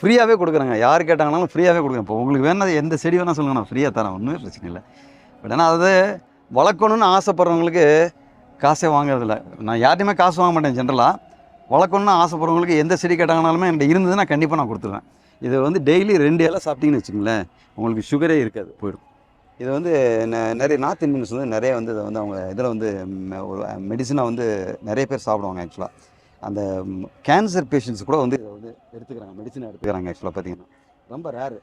ஃப்ரீயாகவே கொடுக்குறாங்க. யார் கேட்டாங்கனாலும் ஃப்ரீயாகவே கொடுக்குறேன். இப்போ உங்களுக்கு வேணால் எந்த செடி வேணால் சொல்லுங்க. நான் ஃப்ரீயாக தரேன். ஒன்றும் பிரச்சனை இல்லை. பட் ஆனால் அது வளர்க்கணும்னு ஆசைப்பட்றவங்களுக்கு காசே வாங்குறதில்ல நான் யார்ட்டையுமே காசு வாங்க மாட்டேன் ஜென்ரலாக வளர்க்கணும்னு ஆசைப்பட்றவங்களுக்கு எந்த செடி கேட்டாங்கனாலுமே என்கிட்ட இருந்ததுன்னா கண்டிப்பாக நான் கொடுத்துருவேன். இதை வந்து டெய்லி ரெண்டு இலை சாப்பிட்டீங்கன்னு வச்சுங்களேன் உங்களுக்கு சுகரே இருக்காது. போயிடும். இது வந்து நிறைய நார்த் இந்தியன்ஸ் வந்து நிறைய வந்து இதை வந்து அவங்க இதில் வந்து ஒரு மெடிசனாக வந்து நிறைய பேர் சாப்பிடுவாங்க ஆக்சுவலாக அந்த கேன்சர் பேஷண்ட்ஸ் கூட வந்து இதை வந்து எடுத்துக்கிறாங்க மெடிசன் எடுத்துக்கிறாங்க ஆக்சுவலாக பார்த்தீங்கன்னா ரொம்ப ரேரு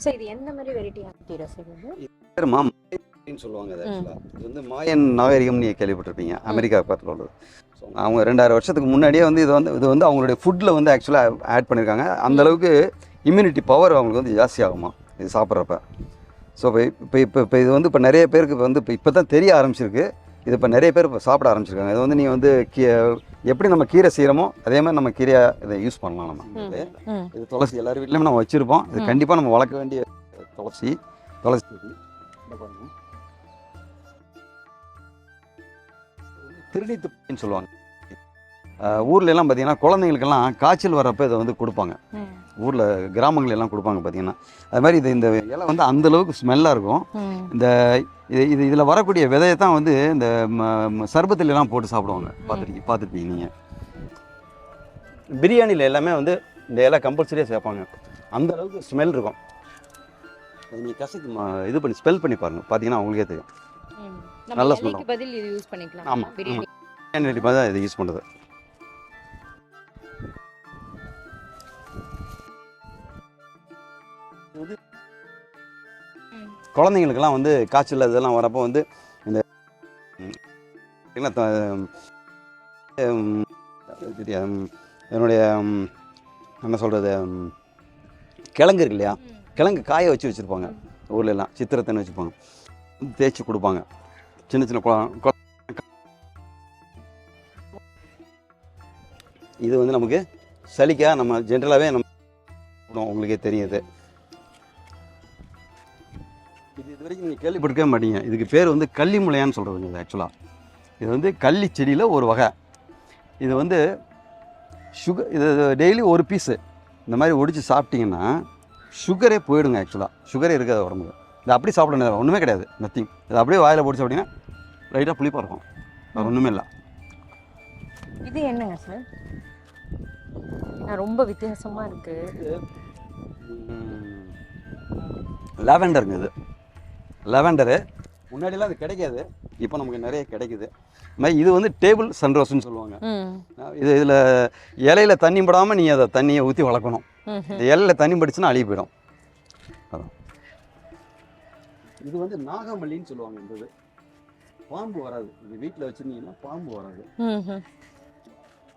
ஸோ இது எந்த மாதிரி சார் மா மாயன்னு சொல்லுவாங்க இது ஆக்சுவலாக இது வந்து மாயன் நாகரிகம் நீங்கள் கேள்விப்பட்டிருப்பீங்க அமெரிக்கா பக்கத்தில் உள்ளது. ஸோ அவங்க ரெண்டாயிரம் வருஷத்துக்கு முன்னாடியே வந்து இது வந்து இது வந்து அவங்களுடைய ஃபுட்டில் வந்து ஆக்சுவலாக ஆட் பண்ணியிருக்காங்க அந்த அளவுக்கு இம்யூனிட்டி பவர் அவங்களுக்கு வந்து ஜாஸ்தி ஆகுமா இது சாப்பிட்றப்ப? ஸோ இப்போ இப்போ இப்போ இப்போ இது வந்து இப்போ நிறைய பேருக்கு இப்போ வந்து இப்போ இப்போ தான் தெரிய ஆரம்பிச்சிருக்கு. இது இப்போ நிறைய பேர் இப்போ சாப்பிட ஆரம்பிச்சிருக்காங்க. இது வந்து நீங்கள் வந்து கீ எப்படி நம்ம கீரை செய்கிறோமோ அதே மாதிரி நம்ம கீரையை இதை யூஸ் பண்ணலாம் நம்ம. இது துளசி எல்லார் வீட்லையுமே நம்ம வச்சுருப்போம். இது. கண்டிப்பாக நம்ம வளர்க்க வேண்டிய துளசி துளசி செடி. திருடி துப்பின்னு சொல்லுவாங்க. ஊர்ல எல்லாம் பார்த்தீங்கன்னா குழந்தைங்களுக்கெல்லாம் காய்ச்சல் வர்றப்ப இதை வந்து கொடுப்பாங்க. ஊரில் கிராமங்கள் எல்லாம் கொடுப்பாங்க பார்த்தீங்கன்னா அது மாதிரி இது இந்த இலை வந்து அந்த அளவுக்கு ஸ்மெல்லாக இருக்கும். இந்த இது இது இதில் வரக்கூடிய விதையை தான் வந்து இந்த ம- ம- சர்பத்துல எல்லாம் போட்டு சாப்பிடுவாங்க. பார்த்துருக்கீங்க பார்த்துருப்பீங்க நீங்கள் பிரியாணியில் எல்லாமே வந்து இந்த இலை கம்பல்சரியாக சேர்ப்பாங்க. அந்த அளவுக்கு ஸ்மெல் இருக்கும். அது நீங்கள் கசக்கு இது பண்ணி ஸ்மெல் பண்ணி பாருங்க. பார்த்தீங்கன்னா உங்களுக்கே தெரியும். நல்ல ஸ்மெல் பதில் இது யூஸ் பண்ணிக்கலாம். ஆமா, பிரியாணி. தான் இதை யூஸ் பண்ணுறது குழந்தைங்களுக்கெல்லாம் வந்து காய்ச்சல் இதெல்லாம் வரப்போ வந்து இந்த என்னுடைய என்ன சொல்கிறது கிழங்கு இருக்கு இல்லையா. கிழங்கு காய வச்சு வச்சுருப்பாங்க. ஊர்ல எல்லாம் சித்திரத்தைன்னு வச்சுப்பாங்க. தேய்ச்சி கொடுப்பாங்க. சின்ன சின்ன குழ- இது வந்து நமக்கு சளிக்கா நம்ம ஜென்ரலாகவே நம்ம உங்களுக்கே தெரியும் இது இது வரைக்கும் நீங்கள் கேள்விப்பட்டிருக்கவே மாட்டீங்க. இதுக்கு பேர் வந்து கள்ளி முளையான்னு சொல்கிறதுங்க இது ஆக்சுவலாக இது வந்து கள்ளி செடியில் ஒரு வகை. இது வந்து சுகர் இது டெய்லி ஒரு பீஸு இந்த மாதிரி ஒடிச்சு சாப்பிட்டீங்கன்னா சுகரே போயிடுங்க ஆக்சுவலாக சுகரே இருக்காது உடம்புக்கு இது அப்படி சாப்பிட ஒன்றுமே கிடையாது. நத்திங் இது அப்படியே வாயில் போட்டு சாப்பிட்டீங்கன்னா லைட்டாக புளிப்பாக இருக்கும். வேறு ஒன்றுமே இல்லை. இது என்னங்க சார் ரொம்ப வித்தியாசமா இருக்கு. லாவெண்டருங்க இது. லாவெண்டரு முன்னாடிலாம் அது கிடைக்காது. இப்போ நமக்கு நிறைய கிடைக்குது. இது மாதிரி இது வந்து டேபிள் சன்ரோஸ்னு சொல்லுவாங்க. இது இதில் இலையில தண்ணி படாமல் நீ அதை தண்ணியை ஊற்றி வளர்க்கணும். இந்த இலையில தண்ணி பட்டுச்சுன்னா அழுகி போயிடும். அதான். இது வந்து நாகமல்லின்னு சொல்லுவாங்க இந்த இது. பாம்பு வராது. இது வீட்டில் வச்சுருந்தீங்கன்னா பாம்பு வராது.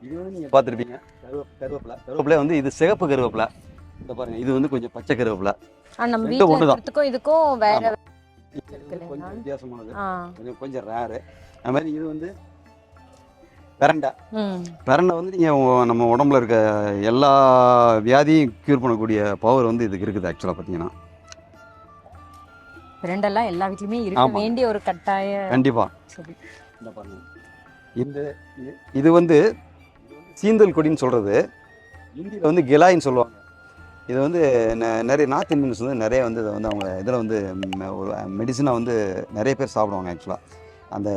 இது வந்து நீங்கள் பார்த்துருப்பீங்க. கருவே கருவேப்பிலை. கருவேப்பிலை வந்து இது சிகப்பு கருவேப்பிலை. இந்த பாருங்க. இது வந்து கொஞ்சம் பச்சை கருவேப்பிலை. ஒண்ணுதான். இருக்கிறதுக்கும் இதுக்கும் வேற கொஞ்சம் வித்தியாசமானது கொஞ்சம் கொஞ்சம் ரேரு அது மாதிரி இது வந்து பிரண்டை. பிரண்டை வந்து நீங்கள் நம்ம உடம்புல இருக்க எல்லா வியாதியும் க்யூர் பண்ணக்கூடிய பவர் வந்து இதுக்கு இருக்குது ஆக்சுவலாக பார்த்தீங்கன்னா. ரெண்டெல்லாம் எல்லா வீட்லயுமே இருக்க. வேண்டிய ஒரு கட்டாய கண்டிப்பாக செடி இந்த பாருங்க. இந்த இ- இது வந்து சீந்தல் கொடின்னு சொல்கிறது இந்தியில் வந்து கிலாயின்னு சொல்லுவாங்க. இது வந்து நிறைய நார்த் இந்தியன்ஸ் வந்து நிறைய வந்து இதை வந்து அவங்க இதில் வந்து ஒரு மெடிசனாக வந்து நிறைய பேர் சாப்பிடுவாங்க ஆக்சுவலாக அந்த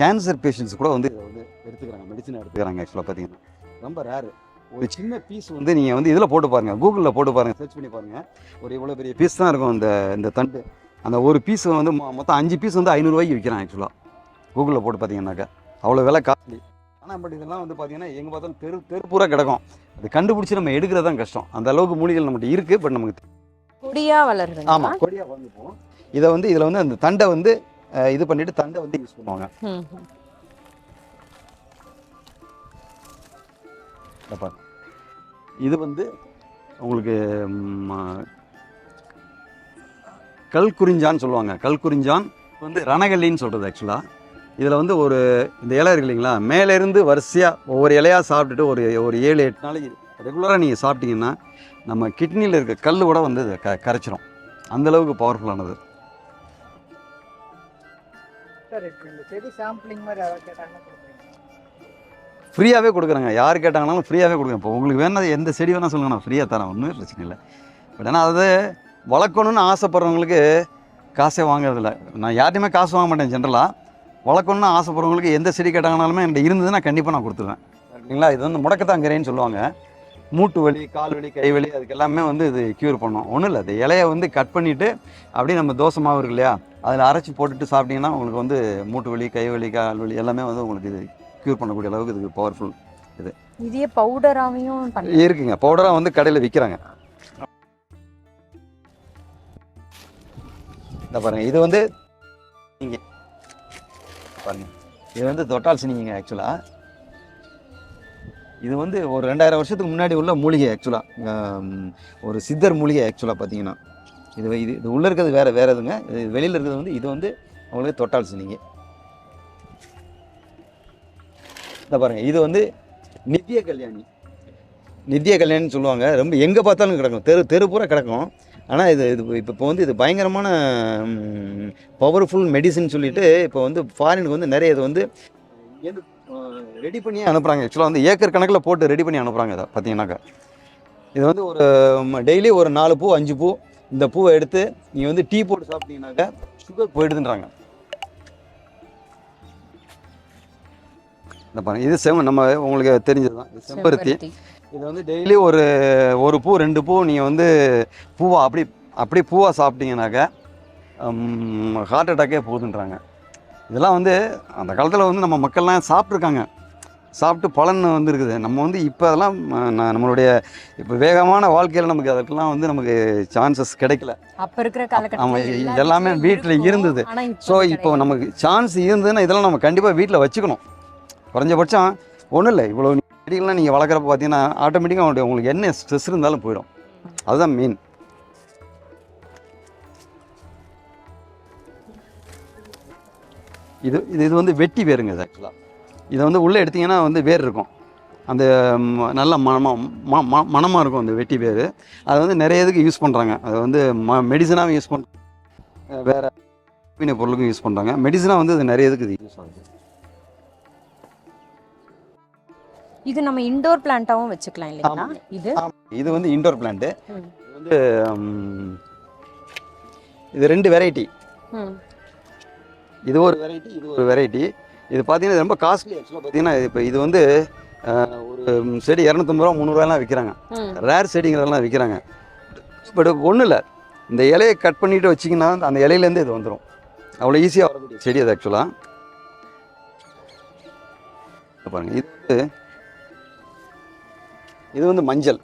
கேன்சர் பேஷண்ட்ஸ் கூட வந்து இதை வந்து எடுத்துக்கிறாங்க மெடிசனை எடுத்துக்கிறாங்க ஆக்சுவலாக பார்த்தீங்கன்னா. ரொம்ப ரேரு ஒரு சின்ன பீஸ் வந்து நீங்கள் வந்து இதில் போட்டு பாருங்கள் கூகுளில் போட்டு பாருங்கள் சர்ச் பண்ணி பாருங்கள் ஒரு இவ்வளோ பெரிய பீஸ் தான் இருக்கும் இந்த இந்த தண்டு. அந்த ஒரு பீஸ் வந்து மொத்தம் அஞ்சு பீஸ் வந்து ஐநூறுரூவாய்க்கு விற்கிறான் ஆக்சுவலாக கூகுளில் போட்டு பார்த்தீங்கன்னாக்கா. அவ்வளோ விலை காஸ்ட்லி. ஆனால் பட் இதெல்லாம் வந்து பார்த்தீங்கன்னா எங்கே பார்த்தாலும் தெரு தெரு பூரா கிடக்கும். அது கண்டுபிடிச்சி நம்ம எடுக்கிறது தான் கஷ்டம். அந்த அளவுக்கு மூலிகைகள் நம்மகிட்ட இருக்குது பட் நமக்கு கொடியா வளருதுங்க ஆமாம் கொடியாக வந்து போகும் இதை வந்து இதில் வந்து அந்த தண்டை வந்து இது பண்ணிட்டு தண்டை வந்து யூஸ் பண்ணுவாங்க. இதை வந்து உங்களுக்கு கல்குறிஞ்சான்னு சொல்லுவாங்க. கல்குறிஞ்சான் வந்து ரணகல்லின்னு சொல்கிறது ஆக்சுவலாக இதில் வந்து ஒரு இந்த இலை இருக்கு இல்லைங்களா மேலேருந்து வரிசையாக ஒவ்வொரு இலையாக சாப்பிட்டுட்டு ஒரு ஒரு ஏழு எட்டு நாளைக்கு ரெகுலராக நீங்கள் சாப்பிட்டீங்கன்னா நம்ம கிட்னியில் இருக்க கல் கூட வந்து க கரைச்சிரும். அந்தளவுக்கு பவர்ஃபுல்லானது ஃப்ரீயாகவே கொடுக்குறேங்க. யார் கேட்டாங்கனாலும் ஃப்ரீயாகவே கொடுக்குறேன். இப்போ உங்களுக்கு வேணா எந்த செடி வேணால் சொல்லுங்க. நான் ஃப்ரீயாக தரேன். ஒன்றும் பிரச்சனை இல்லை. பட் ஆனால் அது வளர்க்கணும்னு ஆசைப்படுறவங்களுக்கு காசே வாங்குறதில்ல. நான் யார்ட்டையுமே காசு வாங்க மாட்டேன் ஜென்ரலாக வளர்க்கணும்னு ஆசைப்படுறவங்களுக்கு எந்த செடி கேட்டாங்கனாலுமே என்கிட்ட இருந்ததுன்னா கண்டிப்பாக நான் கொடுத்துருவேன். சரிங்களா? இது வந்து முடக்கத்தாங்கரைன்னு சொல்லுவாங்க. மூட்டு வலி கால் வலி கை வலி அதுக்கு எல்லாமே வந்து இது க்யூர் பண்ணும். ஒன்றும் இல்லை. அது இலையை வந்து கட் பண்ணிவிட்டு அப்படியே நம்ம தோசை மாவு இருக்கு இல்லையா? அதில் அரைச்சி போட்டுட்டு சாப்பிட்டீங்கன்னா உங்களுக்கு வந்து மூட்டு வலி கை வலி கால் வலி எல்லாமே வந்து உங்களுக்கு இது க்யூர் பண்ணக்கூடிய அளவுக்கு இதுக்கு பவர்ஃபுல் இதையே பவுடராவையும் பண்ணி இருக்குங்க. பவுடராக வந்து கடையில் விற்கிறாங்க இந்த பாருங்க. இது வந்து நீங்க பாருங்க. இது வந்து தொட்டால் சினிங்க ஆக்சுவலாக இது வந்து ஒரு ரெண்டாயிரம் வருஷத்துக்கு முன்னாடி உள்ள மூலிகை ஆக்சுவலாக ஒரு சித்தர் மூலிகை ஆக்சுவலாக பார்த்தீங்கன்னா. இது இது இது உள்ளே இருக்கிறது வேறு வேறு எதுங்க? இது வெளியில் இருக்கிறது வந்து இது வந்து அவங்களுக்கு தொட்டால் சினிங்க. இந்த பாருங்க இது வந்து நித்திய கல்யாணி. நித்திய கல்யாணின்னு சொல்லுவாங்க. ரொம்ப எங்கே பார்த்தாலும் கிடக்கும். தெரு தெரு பூரா கிடக்கும். ஆனால் இது இது இப்போ இப்போ வந்து இது பயங்கரமான பவர்ஃபுல் மெடிசின் சொல்லிட்டு இப்போ வந்து ஃபாரினுக்கு வந்து நிறைய இது வந்து ரெடி பண்ணி அனுப்புகிறாங்க ஆக்சுவலாக வந்து ஏக்கர் கணக்கில் போட்டு ரெடி பண்ணி அனுப்புகிறாங்க இதை பார்த்தீங்கன்னாக்கா. இது வந்து ஒரு டெய்லி ஒரு நாலு பூ அஞ்சு பூ இந்த பூவை எடுத்து நீங்கள் வந்து டீ போட்டு சாப்பிட்டீங்கன்னாக்கா சுகர் போயிடுதுன்றாங்க. இந்த பாருங்க. இது செவ நம்ம உங்களுக்கு தெரிஞ்சது தான் செம்பருத்தி. இது வந்து டெய்லி ஒரு ஒரு பூ ரெண்டு பூ நீங்கள் வந்து பூவா அப்படி அப்படி பூவா சாப்பிட்டீங்கன்னாக்கா ஹார்ட் அட்டாக்கே போகுதுன்றாங்க. இதெல்லாம் வந்து அந்த காலத்தில் வந்து நம்ம மக்கள்லாம் சாப்பிட்ருக்காங்க சாப்பிட்டு பலன் வந்து இருக்குது. நம்ம வந்து இப்போ அதெல்லாம் நம்மளுடைய இப்போ வேகமான வாழ்க்கையில் நமக்கு அதுக்கெல்லாம் வந்து நமக்கு சான்சஸ் கிடைக்கல. அப்ப இருக்கிற இ- எல்லாமே வீட்ல இருந்தது. ஸோ இப்போ நமக்கு சான்ஸ் இருந்ததுன்னா இதெல்லாம் நம்ம கண்டிப்பாக வீட்டில் வச்சுக்கணும். குறைஞ்சபட்சம் ஒன்றும் இல்லை இவ்வளோ செடிகள்லாம் நீங்கள் வளர்க்குறப்ப பார்த்தீங்கன்னா ஆட்டோமேட்டிக்காக அவங்களுடைய உங்களுக்கு என்ன ஸ்ட்ரெஸ் இருந்தாலும் போயிடும். அதுதான் மெயின் இது இது இது வந்து வெட்டி வேருங்க இது ஆக்சுவலாக இதை வந்து உள்ளே எடுத்தீங்கன்னா வந்து வேர் இருக்கும். அந்த நல்ல மனமாக மனமாக இருக்கும் அந்த வெட்டி வேர். அதை வந்து நிறைய இதுக்கு யூஸ் பண்ணுறாங்க அதை வந்து ம மெடிசனாகவும் யூஸ் பண்ணுறாங்க வேறு பொருளுக்கும் யூஸ் பண்ணுறாங்க மெடிசனாக வந்து அது நிறைய இதுக்கு இது யூஸ் ஆகுது. இது நம்ம இன்டோர் பிளான்ட்டாவும் வச்சுக்கலாம் இல்லைங்களா. இது? இது வந்து இன்டோர் பிளான்ட்டு ம். இது வந்து ம், இது ரெண்டு வெரைட்டி. இது ஒரு வெரைட்டி இது ஒரு வெரைட்டி இது பார்த்தீங்கன்னா இது ரொம்ப காஸ்ட்லி ஆக்சுவலாக பார்த்தீங்கன்னா இப்போ இது வந்து ஒரு செடி இரநூத்தம்பது ரூபா முந்நூறுவாயெல்லாம் விற்கிறாங்க. ரேர் செடிங்கிறதெல்லாம் விற்கிறாங்க பட் ஒன்றும் இல்லை. இந்த இலையை கட் பண்ணிட்டு வச்சிங்கன்னா அந்த இலையிலேருந்து இது வந்துடும் அவ்வளோ ஈஸியாக வரக்கூடிய செடி அது ஆக்சுவலாக பாருங்க. இது இது வந்து மஞ்சள்.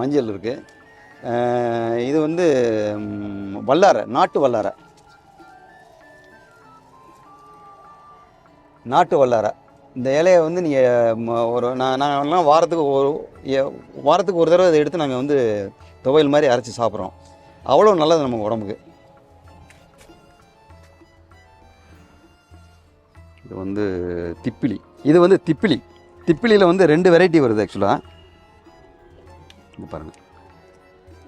மஞ்சள் இருக்குது இது வந்து வல்லாரை நாட்டு வல்லாரை. நாட்டு வல்லாரை. இந்த இலையை வந்து நீங்கள் ஒரு நான் நாங்கள்லாம் வாரத்துக்கு ஒரு வாரத்துக்கு ஒரு தடவை இதை எடுத்து நாங்கள் வந்து துவையல் மாதிரி அரைச்சி சாப்பிட்றோம். அவ்வளோ நல்லது நம்ம உடம்புக்கு. இது வந்து திப்பிலி. இது வந்து திப்பிலி. திப்பிலியில் வந்து ரெண்டு வெரைட்டி வருது ஆக்சுவலாக இது பாருங்கள்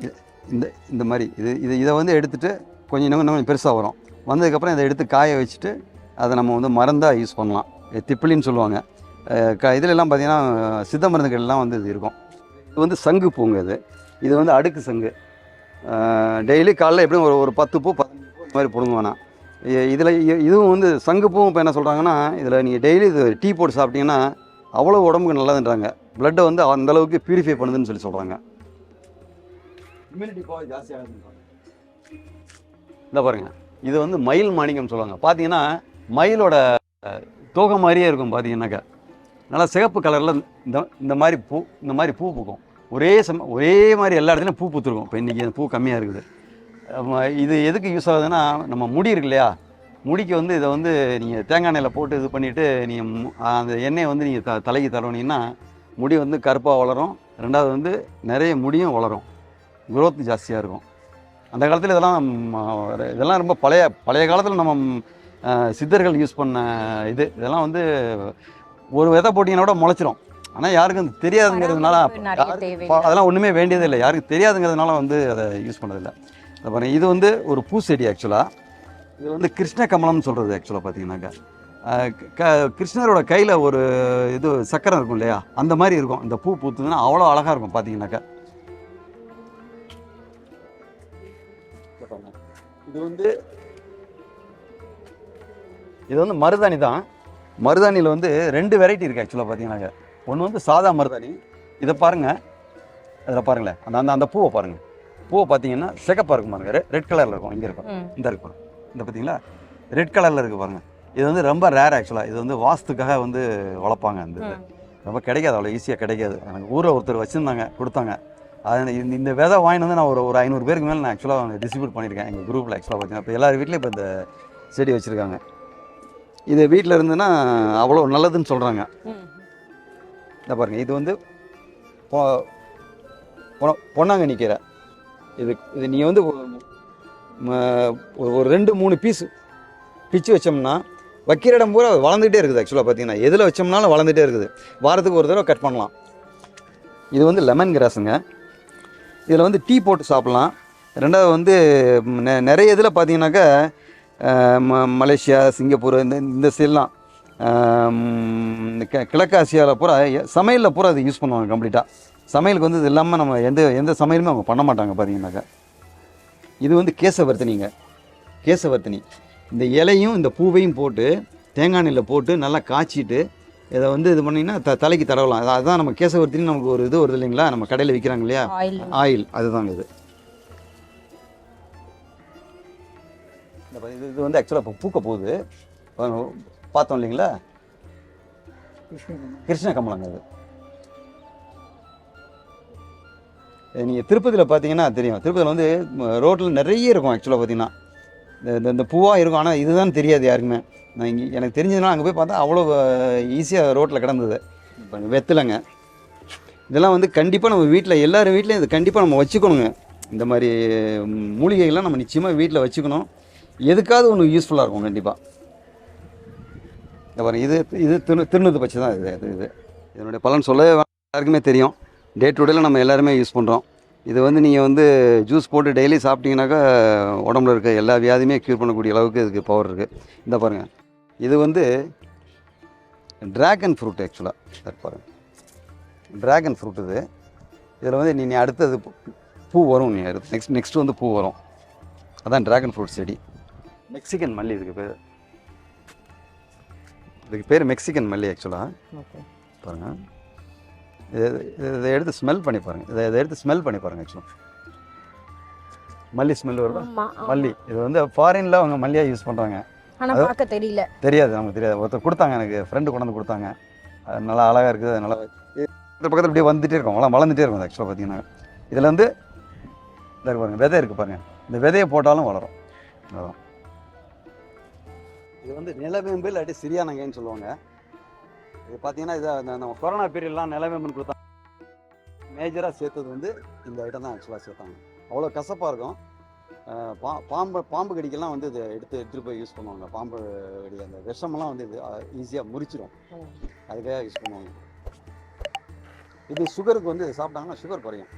இது இந்த இந்த மாதிரி இது இது இதை வந்து எடுத்துகிட்டு கொஞ்சம் இன்னும் கொஞ்சம் பெருசாக வரும். வந்ததுக்கப்புறம் இதை எடுத்து காய வச்சுட்டு அதை நம்ம வந்து மருந்தாக யூஸ் பண்ணலாம். திப்பிலின்னு சொல்லுவாங்க. க இதிலெல்லாம் பார்த்திங்கன்னா சித்த மருந்துகள்லாம் வந்து இது இருக்கும். இது வந்து சங்கு பூங்க இது. இது வந்து அடுக்கு சங்கு. டெய்லி காலைல எப்படியும் ஒரு ஒரு பத்து பூ பதினஞ்சு பூ இந்த மாதிரி பிடுங்க வேணாம். இதில் இதுவும் வந்து சங்கு பூவும் இப்போ என்ன சொல்கிறாங்கன்னா இதில் நீங்கள் டெய்லி இது டீ போட்டு சாப்பிட்டீங்கன்னா அவ்வளோ உடம்புக்கு நல்லதுன்றாங்க. பிளட்டை வந்து அந்த அளவுக்கு பியூரிஃபை பண்ணுதுன்னு சொல்லி சொல்கிறாங்க இம்யூனிட்டி பவர் ஜாஸ்தியாகுதுன்றாங்க இந்த பாருங்க. இது வந்து மயில் மாணிக்கம் சொல்லுவாங்க. பார்த்தீங்கன்னா மயிலோட தோகை மாதிரியே இருக்கும் பார்த்தீங்கன்னாக்கா நல்லா சிகப்பு கலரில் இந்த இந்த மாதிரி பூ இந்த மாதிரி பூ பூக்கும். ஒரே சம ஒரே மாதிரி எல்லா இடத்துலையும் பூ பூத்துருக்கும். இப்போ இன்றைக்கி பூ கம்மியாக இருக்குது. இது எதுக்கு யூஸ் ஆகுதுன்னா நம்ம முடி இருக்கு இல்லையா? முடிக்கு வந்து இதை வந்து நீங்கள் தேங்காய் எண்ணெயில் போட்டு இது பண்ணிவிட்டு நீங்கள் அந்த எண்ணெயை வந்து நீங்கள் த தலைக்கு தடவுனீங்கன்னா முடி வந்து கருப்பாக வளரும். ரெண்டாவது வந்து நிறைய முடியும் வளரும். growth ஜாஸ்தியாக இருக்கும். அந்த காலத்தில் இதெல்லாம் இதெல்லாம் ரொம்ப பழைய பழைய காலத்தில் நம்ம சித்தர்கள் யூஸ் பண்ண இது. இதெல்லாம் வந்து ஒரு விதை போட்டிங்கன்னா கூட முளைச்சிரும். ஆனால் யாருக்கும் தெரியாதுங்கிறதுனால அதெல்லாம் ஒன்றுமே வேண்டியது இல்லை யாருக்கு தெரியாதுங்கிறதுனால வந்து அதை யூஸ் பண்ணதில்லை. இதை பாருங்க இது வந்து ஒரு பூ செடி ஆக்சுவலாக இது வந்து கிருஷ்ண கமலம்னு சொல்கிறது ஆக்சுவலாக பார்த்தீங்கன்னாக்கா க கிருஷ்ணரோட கையில் ஒரு இது சக்கரம் இருக்கும் இல்லையா? அந்த மாதிரி இருக்கும். இந்த பூ பூத்துதுன்னா அவ்வளோ அழகாக இருக்கும் பார்த்தீங்கன்னாக்கா இது வந்து இது வந்து மருதாணி தான். மருதாணியில் வந்து ரெண்டு வெரைட்டி இருக்குது ஆக்சுவலாக பார்த்தீங்கன்னாக்கா ஒன்று வந்து சாதா மருதாணி. இதை பாருங்கள் அதில் பாருங்களேன். அந்த அந்த அந்த பூவை பாருங்கள் பூவை பார்த்தீங்கன்னா சிகப்பாக இருக்கும் பாருங்க. ரெட் கலரில் இருக்கும். இங்கே இருக்கும். இந்த இருக்கு பாருங்க. இந்த பார்த்தீங்களா? ரெட் கலரில் இருக்குது பாருங்க. இது வந்து ரொம்ப ரேர் ஆக்சுவலாக இது வந்து வாஸ்துக்காக வந்து வளர்ப்பாங்க அந்த இது. ரொம்ப கிடைக்காது அவ்வளோ ஈஸியாக கிடைக்காது. எனக்கு ஊரில் ஒருத்தர் வச்சுருந்தாங்க கொடுத்தாங்க. அது இந்த இந்த விதை வாங்கிட்டு வந்து நான் ஒரு ஒரு ஐநூறு பேருக்கு மேலே நான் ஆக்சுவலாக டிஸ்ட்ரிபியூட் பண்ணியிருக்கேன். எங்கள் குரூப்பில் ஆக்சுவலாக பார்த்தீங்கன்னா. இப்போ எல்லார் வீட்லேயும் இப்போ இந்த செடி வச்சுருக்காங்க. இது வீட்டில் இருந்துன்னா அவ்வளோ நல்லதுன்னு சொல்கிறாங்க. இந்த பாருங்க இது வந்து பொன்னாங்கண்ணி கீரை. இது இது நீங்கள் வந்து ஒரு- ரெண்டு மூணு பீஸ் பிச்சு வச்சோம்னா வைக்கிற இடம் பூரா வளர்ந்துகிட்டே இருக்குது ஆக்சுவலாக பார்த்தீங்கன்னா எதில் வச்சோம்னாலும் வளர்ந்துட்டே இருக்குது. வாரத்துக்கு ஒரு தடவை கட் பண்ணலாம். இது வந்து லெமன் கிராஸுங்க இதில் வந்து டீ போட்டு சாப்பிட்லாம். ரெண்டாவது வந்து நெ- நிறைய இதில் பார்த்தீங்கன்னாக்கா ம மலேசியா சிங்கப்பூர் இந்த இந்த சைட்லாம் இந்த கிழக்கு ஆசியாவில் பூரா சமையலில் பூரா அது யூஸ் பண்ணுவாங்க கம்ப்ளீட்டாக சமையலுக்கு வந்து இது இல்லாமல் நம்ம எந்த எந்த சமையலுமே அவங்க பண்ண மாட்டாங்க பார்த்தீங்கன்னாக்கா இது வந்து கேசவர்த்தினிங்க. கேசவர்த்தினி. இந்த இலையும் இந்த பூவையும் போட்டு தேங்காய் எண்ணெயில் போட்டு நல்லா காய்ச்சிட்டு இதை வந்து இது பண்ணிங்கன்னா த தலைக்கு தடவலாம். அதுதான் நம்ம கேசவர்த்தினி நமக்கு ஒரு இது வருது இல்லைங்களா? நம்ம கடையில் விற்கிறாங்க இல்லையா? ஆயில். அதுதாங்க இது. இது இது வந்து ஆக்சுவலாக இப்போ பூக்க போகுது. பார்த்தோம் இல்லைங்களா? கிருஷ்ண கமலங்க அது நீங்கள் திருப்பதியில் பார்த்தீங்கன்னா தெரியும். திருப்பதியில் வந்து ரோட்டில் நிறைய இருக்கும் ஆக்சுவலாக பார்த்தீங்கன்னா இந்த இந்த- பூவாக இருக்கும் ஆனால் இதுதான் தெரியாது யாருக்குமே. நான் இங்கே எனக்கு தெரிஞ்சதுனால அங்கே போய் பார்த்தா அவ்வளோ ஈஸியாக ரோட்டில் கிடந்தது. இப்போ வெத்தலைங்க. இதெல்லாம் வந்து கண்டிப்பாக நம்ம வீட்டில் எல்லார் வீட்லையும் இது கண்டிப்பாக நம்ம வச்சுக்கணுங்க. இந்த மாதிரி மூலிகைகள்லாம் நம்ம நிச்சயமாக வீட்டில் வச்சுக்கணும். எதுக்காவது ஒன்று யூஸ்ஃபுல்லாக இருக்கும் கண்டிப்பாக இந்த பாருங்க இது இது திரு திருநூத்து பச்சை தான் இது இது இது. இதனுடைய பலன் சொல்ல எல்லாருக்குமே தெரியும். டே டு டேல நம்ம எல்லாருமே யூஸ் பண்ணுறோம் இது வந்து நீங்கள் வந்து ஜூஸ் போட்டு டெய்லி சாப்பிட்டீங்கன்னாக்கா உடம்புல இருக்க எல்லா வியாதியுமே க்யூர் பண்ணக்கூடிய அளவுக்கு இதுக்கு பவர் இருக்குது இந்த பாருங்கள் இது வந்து ட்ராகன் ஃப்ரூட் ஆக்சுவலாக பாருங்க. ட்ராகன் ஃப்ரூட் இது. இதில் வந்து நீ நீ அடுத்தது பூ- வரும் நீ அடுத்து. நெக்ஸ்ட் நெக்ஸ்ட் வந்து பூ வரும். அதான் ட்ராகன் ஃப்ரூட் செடி. மெக்சிகன் மல்லி இதுக்கு பேர். இதுக்கு பேர் மெக்சிகன் மல்லி ஆக்சுவலாக பாருங்கள் இதை இதை- எடுத்து ஸ்மெல் பண்ணி பாருங்கள் இதை இதை எடுத்து ஸ்மெல் பண்ணி பாருங்கள் ஆக்சுவலாக மல்லி ஸ்மெல் வருதா. மல்லி. இது வந்து ஃபாரினில் அவங்க மல்லியாக யூஸ் பண்ணுறாங்க ஆனா அது- பார்க்க தெரியல. தெரியாது நமக்கு தெரியாது. ஒருத்தர் கொடுத்தாங்க எனக்கு ஃப்ரெண்டு கொண்டு வந்து கொடுத்தாங்க. அது நல்லா அழகாக இருக்குது அது நல்லா இந்த பக்கத்தில் இப்படியே வந்துட்டே இருக்கும். வளம் வளர்ந்துட்டே இருக்கும் ஆக்சுவலாக பார்த்தீங்கன்னா. இதில் வந்து இந்த இருக்கு பாருங்க விதை இருக்குது பாருங்க. இந்த விதையை போட்டாலும் வளரும். அதான் இது வந்து நிலவேம்பு இல்லாட்டி சிரியானங்கன்னு சொல்லுவாங்க. இது பார்த்தீங்கன்னா இதை அந்த நம்ம கொரோனா பீரியட்லாம் நிலவேம்புன்னு கொடுத்தாங்க மேஜராக சேர்த்தது வந்து இந்த ஐட்டம் தான் ஆக்சுவலாக சேர்த்தாங்க. அவ்வளோ கசப்பாக இருக்கும். பா பாம்பு பாம்பு கடிக்கெல்லாம் வந்து இதை எடுத்து எடுத்துகிட்டு போய் யூஸ் பண்ணுவாங்க. பாம்பு கடி அந்த விஷமெல்லாம் வந்து இது ஈஸியாக முறிச்சிடும் அதுக்காக யூஸ் பண்ணுவாங்க. இது சுகருக்கு வந்து சாப்பிட்டாங்கன்னா சுகர் குறையும்.